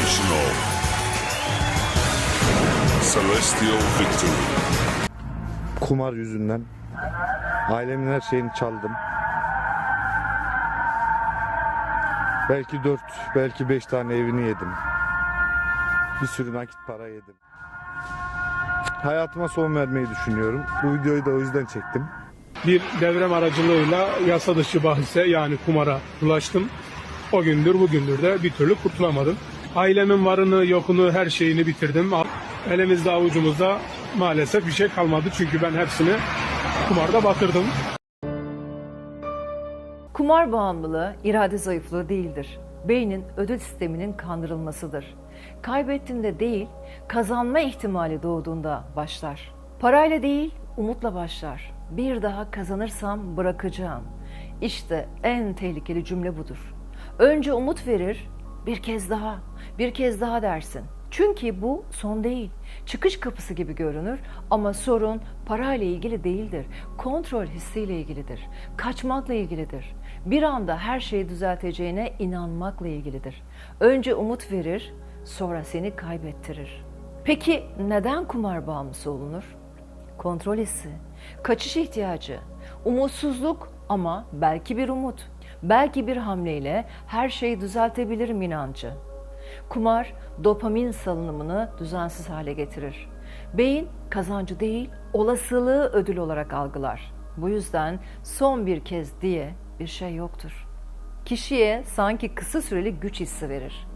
Sensational. Celestial Victory. kumar yüzünden ailemin her şeyini çaldım. Belki dört, belki beş tane evini yedim. Bir sürü nakit para yedim. Hayatıma son vermeyi düşünüyorum. Bu videoyu da o yüzden çektim. bir devrem aracılığıyla yasa dışı bahise yani kumara bulaştım. O gündür bugündür de bir türlü kurtulamadım. Ailemin varını yokunu her şeyini bitirdim. Elimizde avucumuzda maalesef bir şey kalmadı çünkü ben hepsini kumarda batırdım. Kumar bağımlılığı irade zayıflığı değildir. Beynin ödül sisteminin kandırılmasıdır. Kaybettiğinde değil, kazanma ihtimali doğduğunda başlar. Parayla değil, umutla başlar. Bir daha kazanırsam bırakacağım. İşte en tehlikeli cümle budur. Önce umut verir, bir kez daha, bir kez daha dersin. Çünkü bu son değil. Çıkış kapısı gibi görünür ama sorun parayla ilgili değildir. Kontrol hissiyle ilgilidir. Kaçmakla ilgilidir. Bir anda her şeyi düzelteceğine inanmakla ilgilidir. Önce umut verir, sonra seni kaybettirir. Peki neden kumar bağımlısı olunur? Kontrol hissi, kaçış ihtiyacı, umutsuzluk ama belki bir umut, belki bir hamleyle her şeyi düzeltebilirim inancı. Kumar dopamin salınımını düzensiz hale getirir. Beyin kazancı değil, olasılığı ödül olarak algılar. Bu yüzden son bir kez diye bir şey yoktur. Kişiye sanki kısa süreli güç hissi verir.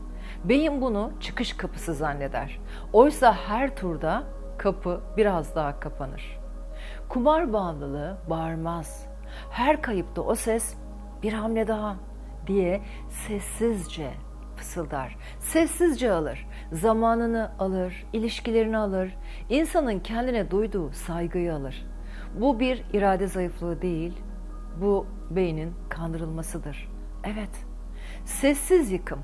Beyin bunu çıkış kapısı zanneder. Oysa her turda kapı biraz daha kapanır. Kumar bağımlılığı bağırmaz. Her kayıpta o ses bir hamle daha diye sessizce fısıldar. Sessizce alır. Zamanını alır, ilişkilerini alır. insanın kendine duyduğu saygıyı alır. Bu bir irade zayıflığı değil, bu beynin kandırılmasıdır. Evet, sessiz yıkım.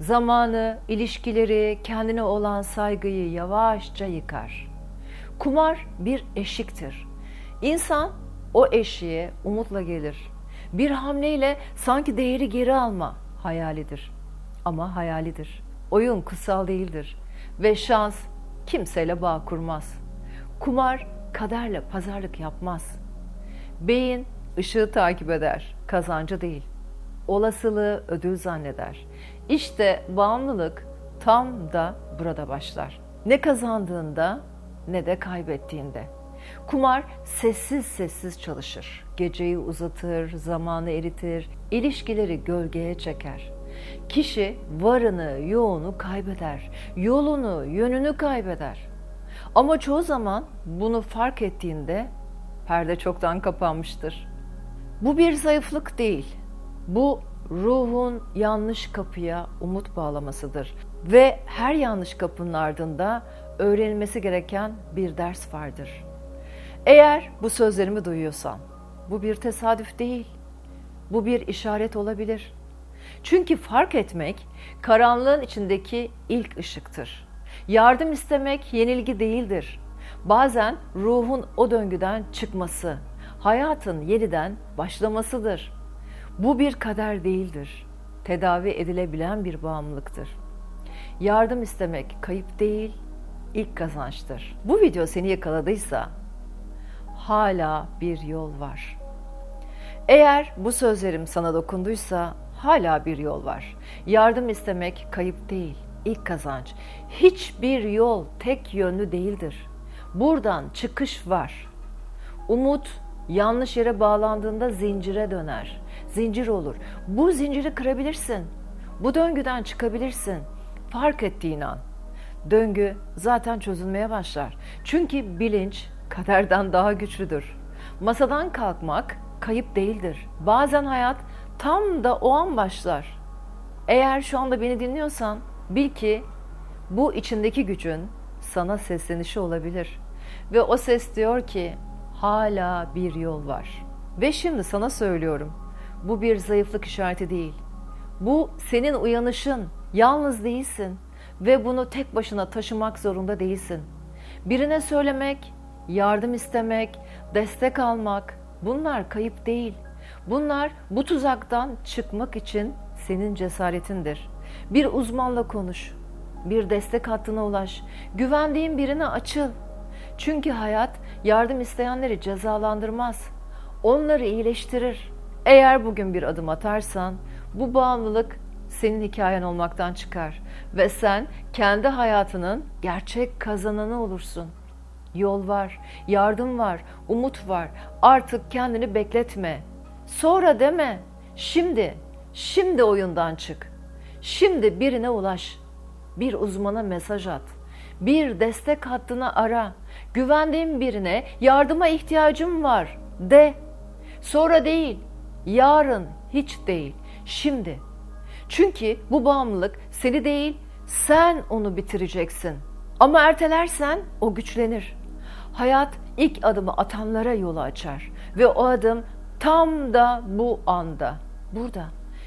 Zamanı, ilişkileri, kendine olan saygıyı yavaşça yıkar. Kumar bir eşiktir. İnsan o eşiğe umutla gelir. Bir hamleyle sanki değeri geri alma hayalidir. Ama hayalidir. Oyun kutsal değildir. Ve şans kimseyle bağ kurmaz. Kumar kaderle pazarlık yapmaz. Beyin ışığı takip eder, kazancı değil. Olasılığı ödül zanneder. İşte bağımlılık tam da burada başlar. Ne kazandığında ne de kaybettiğinde. Kumar sessiz sessiz çalışır. Geceyi uzatır, zamanı eritir, ilişkileri gölgeye çeker. Kişi varını, yoğunu kaybeder, yolunu, yönünü kaybeder. Ama çoğu zaman bunu fark ettiğinde perde çoktan kapanmıştır. Bu bir zayıflık değil. Bu ruhun yanlış kapıya umut bağlamasıdır. Ve her yanlış kapının ardında öğrenilmesi gereken bir ders vardır. Eğer bu sözlerimi duyuyorsan, bu bir tesadüf değil. Bu bir işaret olabilir. Çünkü fark etmek karanlığın içindeki ilk ışıktır. Yardım istemek yenilgi değildir. Bazen ruhun o döngüden çıkması, hayatın yeniden başlamasıdır. Bu bir kader değildir. Tedavi edilebilen bir bağımlılıktır. Yardım istemek kayıp değil, ilk kazançtır. Bu video seni yakaladıysa hala bir yol var. Eğer bu sözlerim sana dokunduysa hala bir yol var. Yardım istemek kayıp değil, ilk kazanç. Hiçbir yol tek yönlü değildir. Buradan çıkış var. Umut yanlış yere bağlandığında zincire döner. Zincir olur. Bu zinciri kırabilirsin. Bu döngüden çıkabilirsin. Fark ettiğin an. Döngü zaten çözülmeye başlar. Çünkü bilinç kaderden daha güçlüdür. Masadan kalkmak kayıp değildir. Bazen hayat tam da o an başlar. Eğer şu anda beni dinliyorsan bil ki bu içindeki gücün sana seslenişi olabilir. Ve o ses diyor ki hala bir yol var. Ve şimdi sana söylüyorum. Bu bir zayıflık işareti değil. Bu senin uyanışın. Yalnız değilsin ve bunu tek başına taşımak zorunda değilsin. Birine söylemek, yardım istemek, destek almak bunlar kayıp değil. Bunlar bu tuzaktan çıkmak için senin cesaretindir. Bir uzmanla konuş. Bir destek hattına ulaş. Güvendiğin birine açıl. Çünkü hayat yardım isteyenleri cezalandırmaz. Onları iyileştirir. Eğer bugün bir adım atarsan bu bağımlılık senin hikayen olmaktan çıkar ve sen kendi hayatının gerçek kazananı olursun. Yol var, yardım var, umut var. Artık kendini bekletme. Sonra deme. Şimdi, şimdi oyundan çık. Şimdi birine ulaş. Bir uzmana mesaj at. Bir destek hattını ara. Güvendiğin birine yardıma ihtiyacım var de. Sonra değil, yarın hiç değil, şimdi. Çünkü bu bağımlılık seni değil, sen onu bitireceksin. Ama ertelersen o güçlenir. Hayat ilk adımı atanlara yolu açar ve o adım tam da bu anda, burada.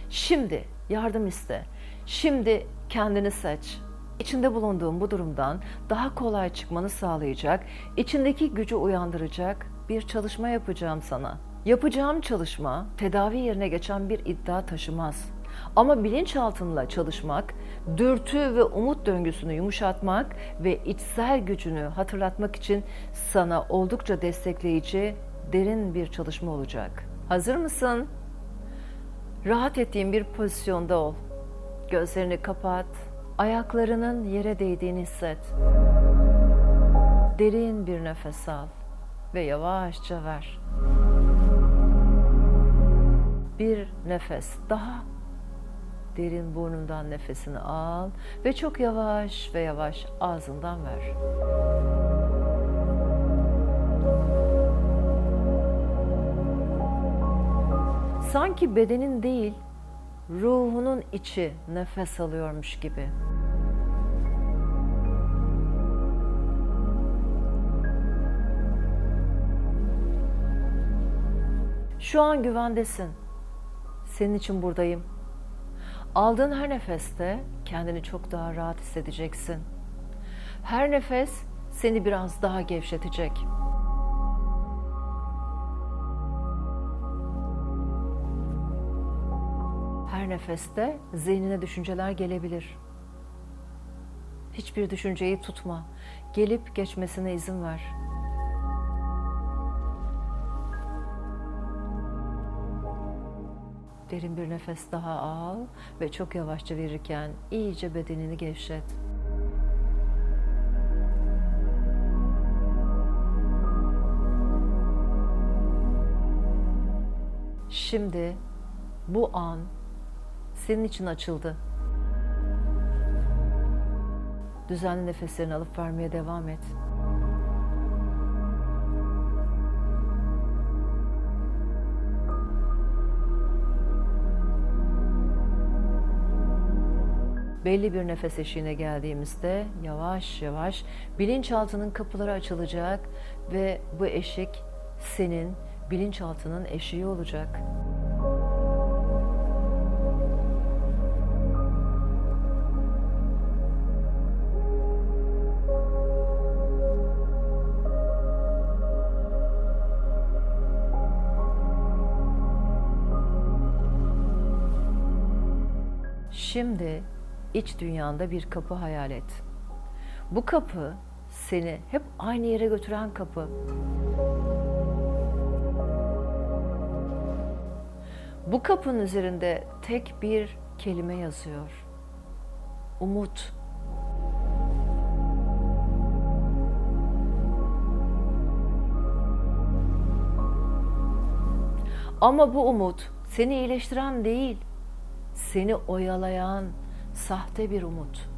Şimdi yardım iste. Şimdi kendini seç. İçinde bulunduğun bu durumdan daha kolay çıkmanı sağlayacak, içindeki gücü uyandıracak bir çalışma yapacağım sana. Yapacağım çalışma tedavi yerine geçen bir iddia taşımaz. Ama bilinçaltınla çalışmak, dürtü ve umut döngüsünü yumuşatmak ve içsel gücünü hatırlatmak için sana oldukça destekleyici, derin bir çalışma olacak. Hazır mısın? Rahat ettiğin bir pozisyonda ol. Gözlerini kapat. Ayaklarının yere değdiğini hisset. Derin bir nefes al ve yavaşça ver. Bir nefes daha. Derin burnundan nefesini al ve çok yavaş ve yavaş ağzından ver. Sanki bedenin değil, ruhunun içi nefes alıyormuş gibi. Şu an güvendesin. Senin için buradayım. Aldığın her nefeste kendini çok daha rahat hissedeceksin. Her nefes seni biraz daha gevşetecek. Her nefeste zihnine düşünceler gelebilir. Hiçbir düşünceyi tutma. Gelip geçmesine izin ver. Derin bir nefes daha al ve çok yavaşça verirken iyice bedenini gevşet. Şimdi bu an senin için açıldı. Düzenli nefeslerini alıp vermeye devam et. Belli bir nefes eşiğine geldiğimizde yavaş yavaş bilinçaltının kapıları açılacak ve bu eşik senin bilinçaltının eşiği olacak. Şimdi iç dünyanda bir kapı hayal et. Bu kapı seni hep aynı yere götüren kapı. Bu kapının üzerinde tek bir kelime yazıyor. Umut. Ama bu umut seni iyileştiren değil, seni oyalayan sahte bir umut.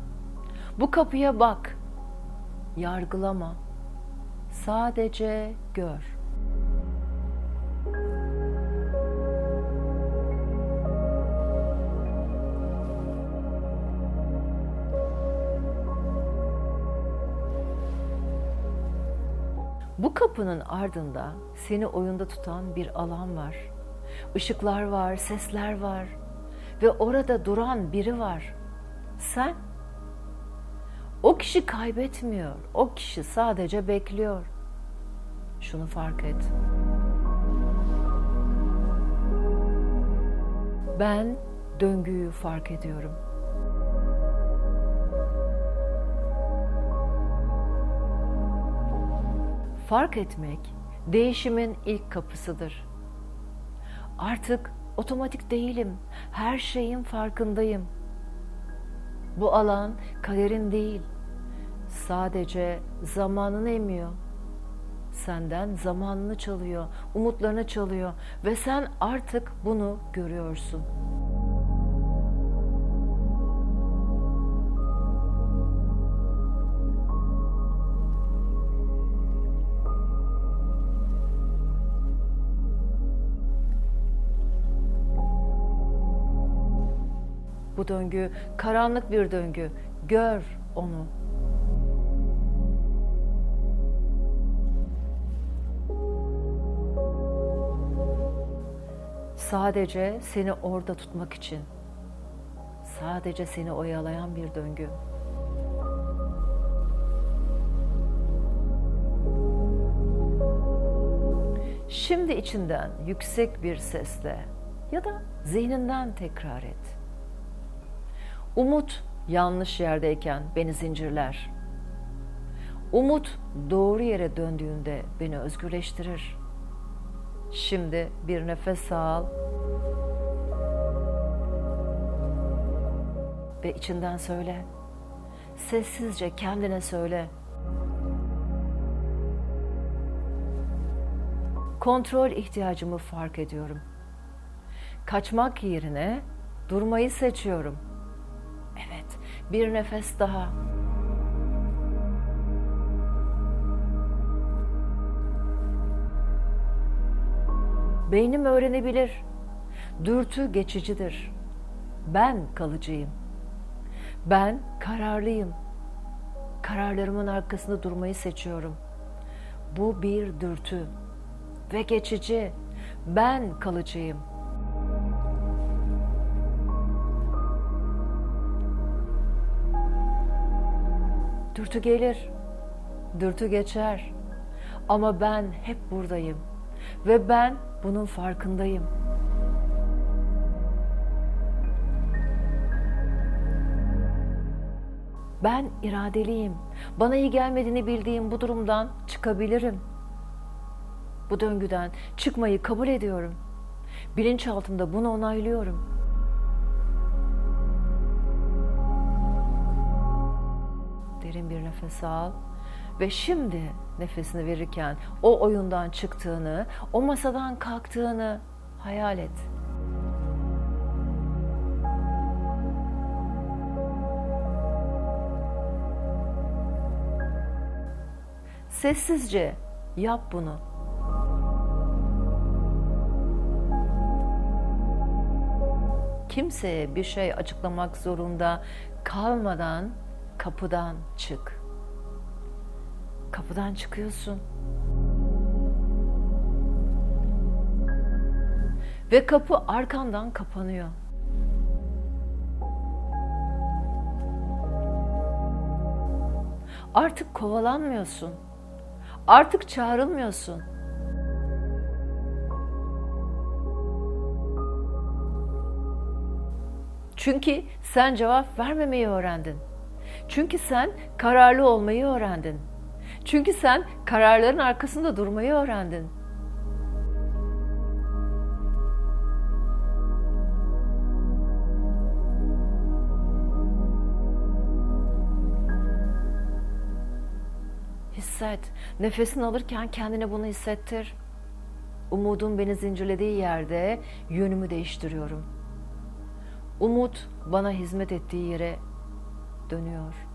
Bu kapıya bak. Yargılama. Sadece gör. Bu kapının ardında seni oyunda tutan bir alan var. Işıklar var, sesler var ve orada duran biri var. Sen. O kişi kaybetmiyor. O kişi sadece bekliyor. Şunu fark et. Ben döngüyü fark ediyorum. Fark etmek değişimin ilk kapısıdır. Artık otomatik değilim. Her şeyin farkındayım. Bu alan kaderin değil. Sadece zamanını emiyor. Senden zamanını çalıyor, umutlarını çalıyor ve sen artık bunu görüyorsun. Döngü karanlık bir döngü. Gör onu. Sadece seni orada tutmak için. Sadece seni oyalayan bir döngü. Şimdi içinden yüksek bir sesle ya da zihninden tekrar et. Umut yanlış yerdeyken beni zincirler. Umut doğru yere döndüğünde beni özgürleştirir. Şimdi bir nefes al. Ve içinden söyle. Sessizce kendine söyle. Kontrol ihtiyacımı fark ediyorum. Kaçmak yerine durmayı seçiyorum. Bir nefes daha. Beynim öğrenebilir. Dürtü geçicidir. Ben kalıcıyım. Ben kararlıyım. Kararlarımın arkasında durmayı seçiyorum. Bu bir dürtü ve geçici. Ben kalıcıyım. Dürtü gelir. Dürtü geçer. Ama ben hep buradayım ve ben bunun farkındayım. Ben iradeliyim. Bana iyi gelmediğini bildiğim bu durumdan çıkabilirim. Bu döngüden çıkmayı kabul ediyorum. Bilinçaltımda bunu onaylıyorum. Nefes al ve şimdi nefesini verirken o oyundan çıktığını, o masadan kalktığını hayal et. Sessizce yap bunu. Kimseye bir şey açıklamak zorunda kalmadan kapıdan çık. Kapıdan çıkıyorsun. Ve kapı arkandan kapanıyor. Artık kovalanmıyorsun. Artık çağrılmıyorsun. Çünkü sen cevap vermemeyi öğrendin. Çünkü sen kararlı olmayı öğrendin. Çünkü sen kararların arkasında durmayı öğrendin. Hisset. Nefesini alırken kendine bunu hissettir. Umudun beni zincirlediği yerde yönümü değiştiriyorum. Umut bana hizmet ettiği yere dönüyor.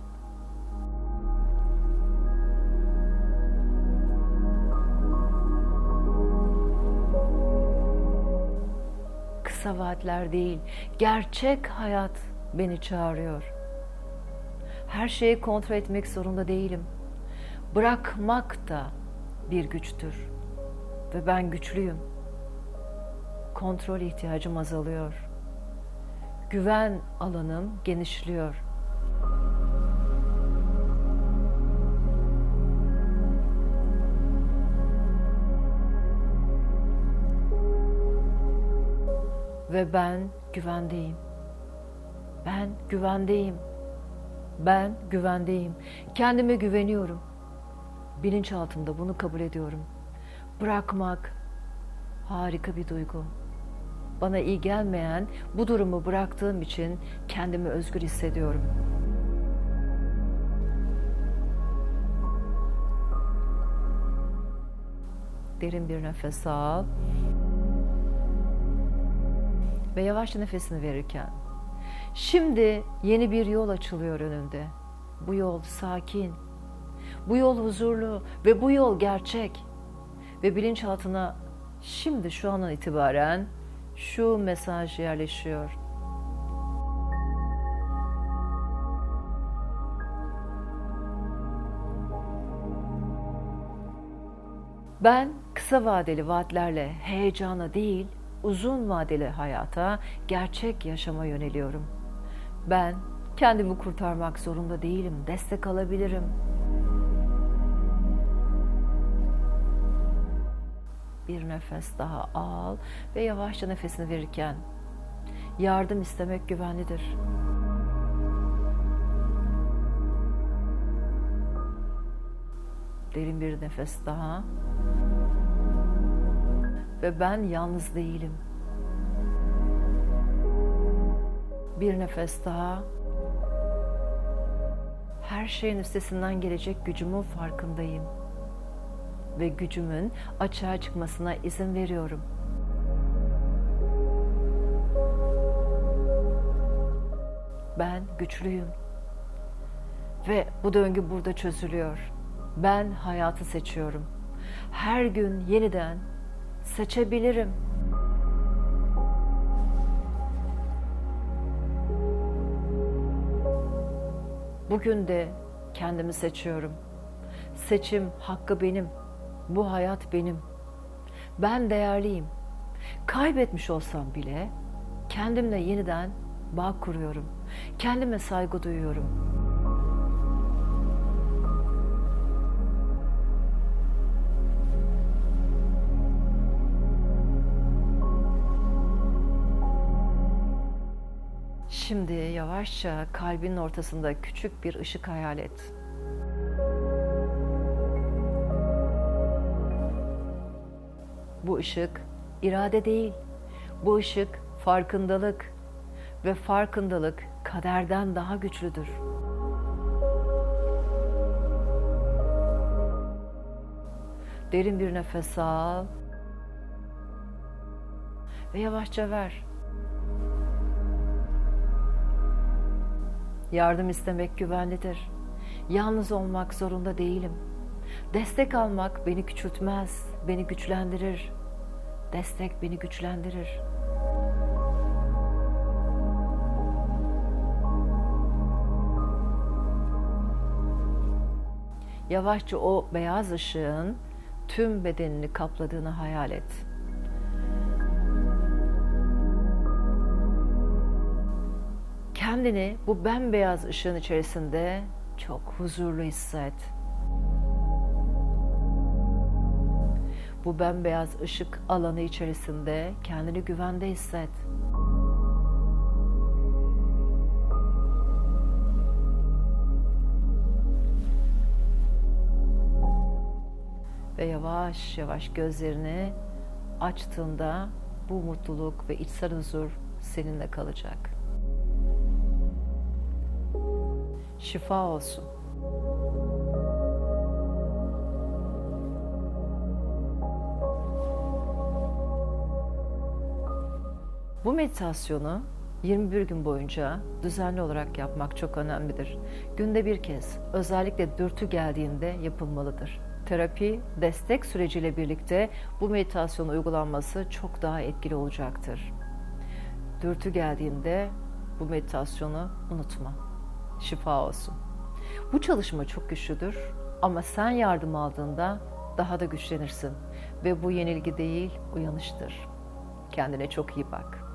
Kısa vaatler değil, gerçek hayat beni çağırıyor. Her şeyi kontrol etmek zorunda değilim. Bırakmak da bir güçtür. Ve ben güçlüyüm. Kontrol ihtiyacım azalıyor. Güven alanım genişliyor. Ve ben güvendeyim. Ben güvendeyim. Ben güvendeyim. Kendime güveniyorum. Bilinçaltımda bunu kabul ediyorum. Bırakmak harika bir duygu. Bana iyi gelmeyen bu durumu bıraktığım için kendimi özgür hissediyorum. Derin bir nefes al. Ve yavaşça nefesini verirken. Şimdi yeni bir yol açılıyor önünde. Bu yol sakin. Bu yol huzurlu ve bu yol gerçek. Ve bilinçaltına şimdi şu andan itibaren şu mesaj yerleşiyor. Ben kısa vadeli vaatlerle heyecana değil, uzun vadeli hayata, gerçek yaşama yöneliyorum. Ben kendimi kurtarmak zorunda değilim, destek alabilirim. Bir nefes daha al ve yavaşça nefesini verirken yardım istemek güvenlidir. Derin bir nefes daha. Ve ben yalnız değilim. Bir nefes daha. Her şeyin üstesinden gelecek gücümün farkındayım. Ve gücümün açığa çıkmasına izin veriyorum. Ben güçlüyüm. Ve bu döngü burada çözülüyor. Ben hayatı seçiyorum. Her gün yeniden seçebilirim. Bugün de kendimi seçiyorum. Seçim hakkı benim. Bu hayat benim. Ben değerliyim. Kaybetmiş olsam bile kendimle yeniden bağ kuruyorum. Kendime saygı duyuyorum. Şimdi yavaşça kalbinin ortasında küçük bir ışık hayal et. Bu ışık irade değil. Bu ışık farkındalık ve farkındalık kaderden daha güçlüdür. Derin bir nefes al ve yavaşça ver. Yardım istemek güvenlidir. Yalnız olmak zorunda değilim. Destek almak beni küçültmez, beni güçlendirir. Destek beni güçlendirir. Yavaşça o beyaz ışığın tüm bedenini kapladığını hayal et. Kendini bu bembeyaz ışığın içerisinde çok huzurlu hisset. Bu bembeyaz ışık alanı içerisinde kendini güvende hisset. Ve yavaş yavaş gözlerini açtığında bu mutluluk ve içsel huzur seninle kalacak. Şifa olsun. Bu meditasyonu 21 gün boyunca düzenli olarak yapmak çok önemlidir. Günde bir kez, özellikle dürtü geldiğinde yapılmalıdır. Terapi, destek süreciyle birlikte bu meditasyon uygulanması çok daha etkili olacaktır. Dürtü geldiğinde bu meditasyonu unutma. Şifa olsun. Bu çalışma çok güçlüdür ama sen yardım aldığında daha da güçlenirsin ve bu yenilgi değil, uyanıştır. Kendine çok iyi bak.